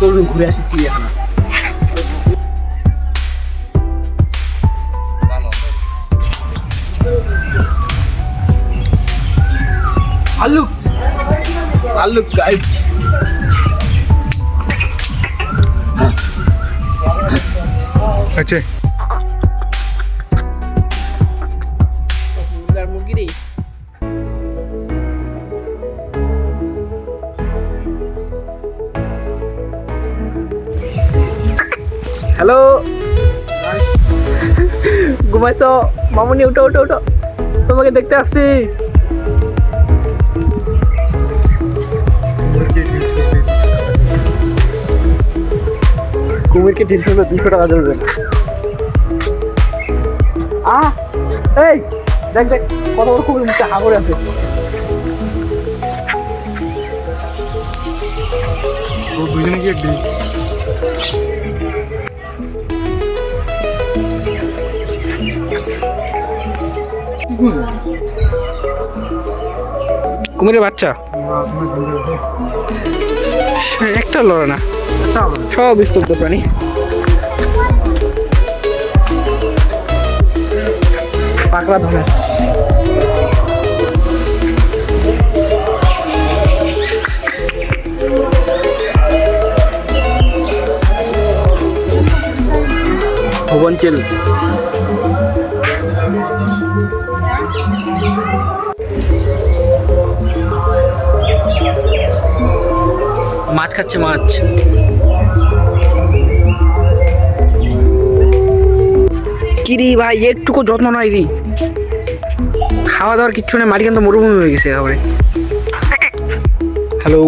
চলুন ঘুরে আসি চিড়িয়াখানা আলু ভাল্লুক গাইস আচ্ছা। হ্যালো। ঘুমাইছ? মামুনি, উঠো উঠো উঠো। তোমাকে দেখতে আসছি। কুমিরকে তিনশো দুশো টাকা দেবেন আহ, এই, দেখ দেখ, কত বড় কুমির মুখে হা আছে। দুজনে কি একদিন কুমিরের বাচ্চা? একটা লড়ে না। সব স্তব্ধ প্রাণী। পাকড়া ধনেশ। ভুবনচিল। মাছ খাচ্ছে মাছ। কিরি ভাই একটুকু যত্ন নাই রি। খাওয়া দাওয়ার কিচ্ছু নেই মালিকান তো মরুভূমি হয়ে গেছে একেবারে। হ্যালো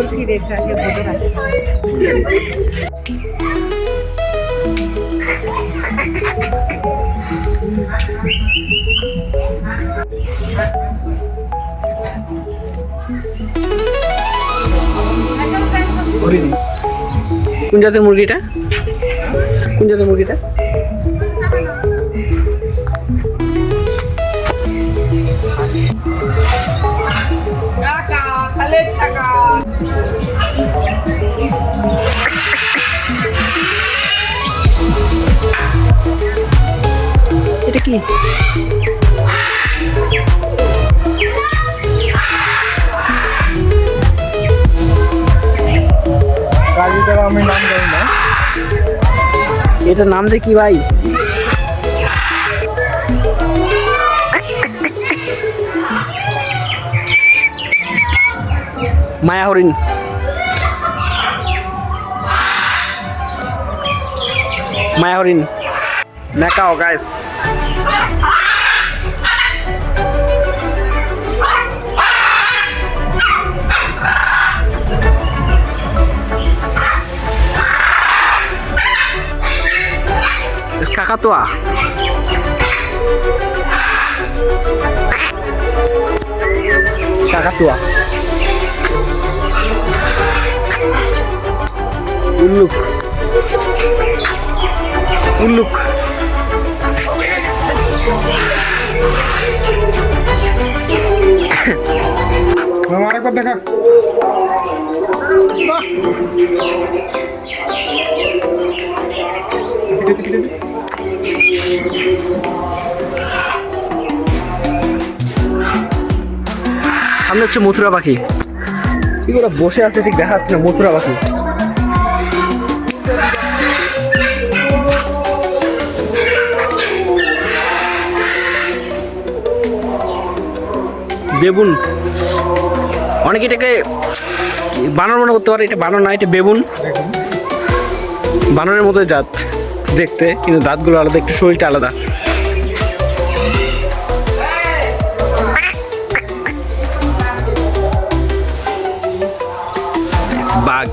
ওরে ভোদর ফিরেছে সে আছে কোন জাতের মুরগিটা? কোন জাতের মুরগিটা? এটা কি? আমি নাম জানি না। এটার নাম দিয়ে কি ভাই? মায়া হরিণ মায়া হরিণ ম্যাকাও গাইস কাকাতোয়া কাকাতুয়া উল্লুক উল্লুক আরেকবার দেখা। সামনে হচ্ছে মথুরা পাখি। কি করে বসে আছে ঠিক দেখা যাচ্ছে না মথুরা পাখি? বেবুন অনেকে এটাকে বানর মনে করতে পারে, এটা বানর না, এটা বেগুন। বানরের মতোই জাত দেখতে, কিন্তু দাঁতগুলো আলাদা, একটু শরীরটা আলাদা। বাঘ।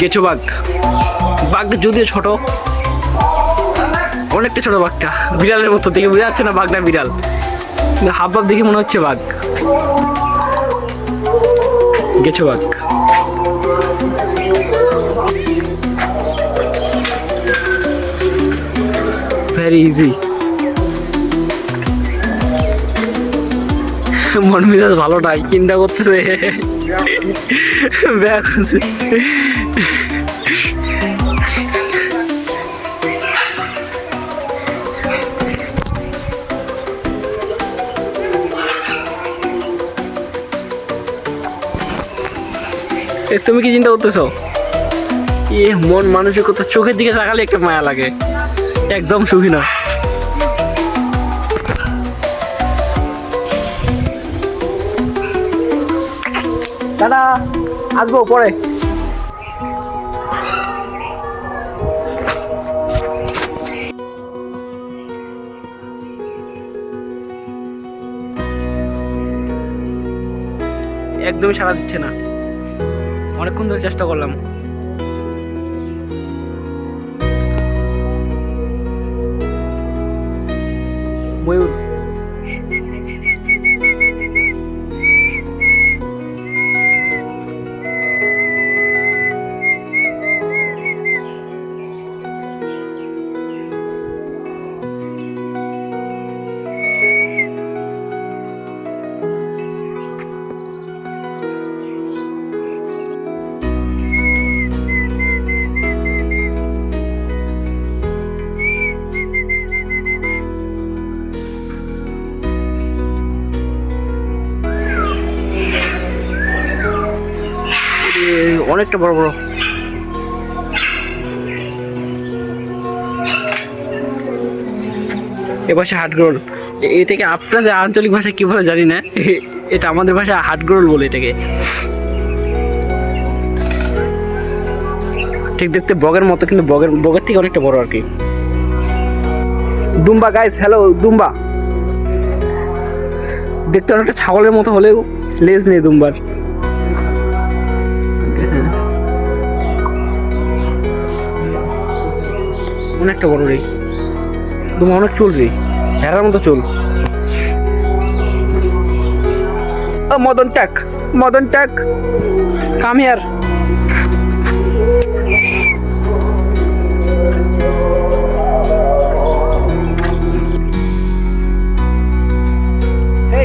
গেছো বাঘ? বাঘটা যদিও ছোট, অনেকটা ছোট বাঘটা, বিড়ালের মতো দেখে বোঝা যাচ্ছে না বাঘটা বিড়াল। হাব ভাব দেখে মনে হচ্ছে বাঘ। গেছো বাঘ। ভেরি ইজি মন মেজাজ ভালো নাই, চিন্তা করতেছে। ব্যাগ তুমি কি চিন্তা করতেছো? এ মন মানুষের কথা চোখের দিকে তাকালে একটা মায়া লাগে। একদম সুখী না। দাদা আসব পরে। একদমই সাড়া দিচ্ছে না। অনেকক্ষণ ধরে চেষ্টা করলাম। ময়ূর। অনেকটা বড় বড়। এপাশে হাটগোল এটাকে আপনাদের আঞ্চলিক ভাষায় কি বলে জানি না। এটা আমাদের ভাষায় হাটগোল বলে এটাকে। ঠিক দেখতে বগের মতো, কিন্তু বগের বগের থেকে অনেকটা বড় আর কি। দুম্বা গাইস হ্যালো দুম্বা। দেখতে অনেকটা ছাগলের মতো হলেও লেজ নেই দুম্বার। অনেকটা বড় রে। তুমি অনেক চুল রে। ভেড়ার মতো চুল। মদন ট্যাক মদন ট্যাক কাম হিয়ার।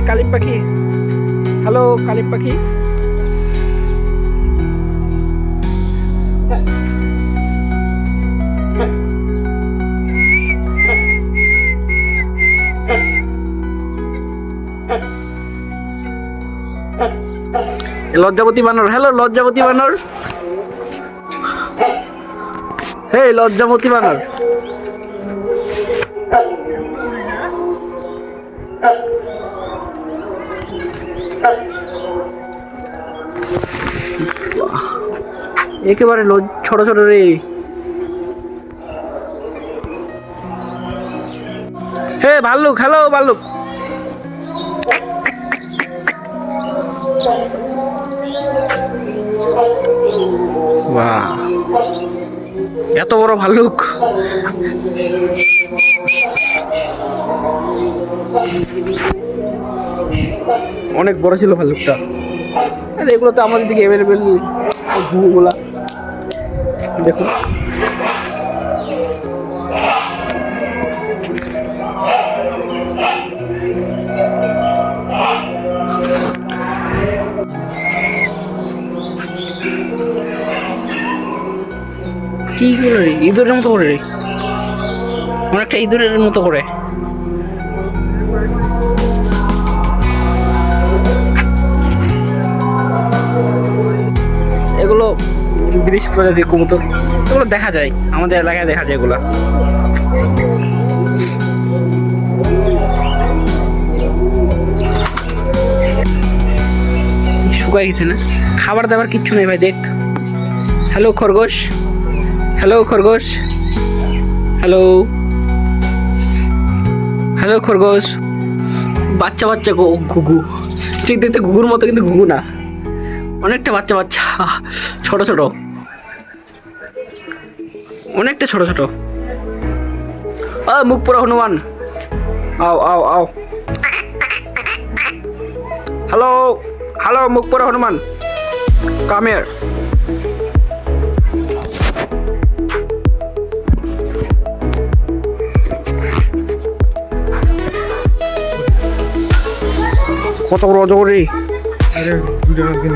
কালিম পাখি। হ্যালো, কালিম পাখি। লজ্জাবতী বানর, হ্যালো লজ্জাবতী বানর? হে লজ্জাবতী বানর। একেবারে ছোট ছোট রে। হে ভাল্লুক, হ্যালো ভাল্লুক। এত বড় ভাল্লুক অনেক বড় ছিল ভাল্লুকটা এগুলো তো আমাদের দিকে অ্যাভেলেবেল দেখুন। কি করে রে, ইঁদুরের মতো করে রে। অনেকটা ইঁদুরের মতো করে। এগুলো বিদেশি প্রজাতির কবুতর। এগুলো দেখা যায়, আমাদের এলাকায় দেখা যায় এগুলা। শুকাই গেছে না? খাবার দাবার কিচ্ছু নেই ভাই, দেখ। হ্যালো খরগোশ। হ্যালো খরগোশ হ্যালো হ্যালো খরগোশ বাচ্চা বাচ্চা ঘুঘু। ঠিক দেখতে ঘুঘুর মতো কিন্তু ঘুঘু না। অনেকটা বাচ্চা বাচ্চা। ছোট ছোট। অনেকটা ছোট ছোট। আ, মুখ পুরো হনুমান। আও আও আও। হ্যালো হ্যালো মুখ পরে হনুমান। কামের কত বড় অজগর রে? আরে দুইটা দিন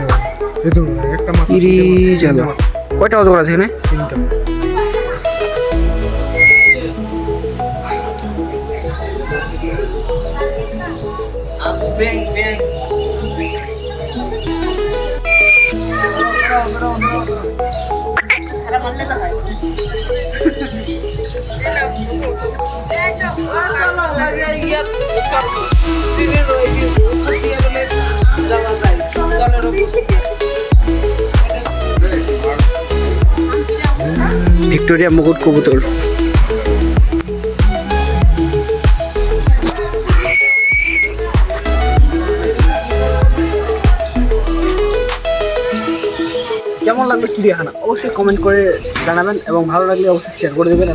এই তো একটা মাত্র ইরি জানো। কয়টা অজগর আছে এখানে? তিনটা। ভিক্টোরিয়া মুকুট কবুতর। লাগল চিড়িয়াখানা অবশ্যই কমেন্ট করে জানাবেন এবং ভালো লাগলে অবশ্যই শেয়ার করে দেবেন।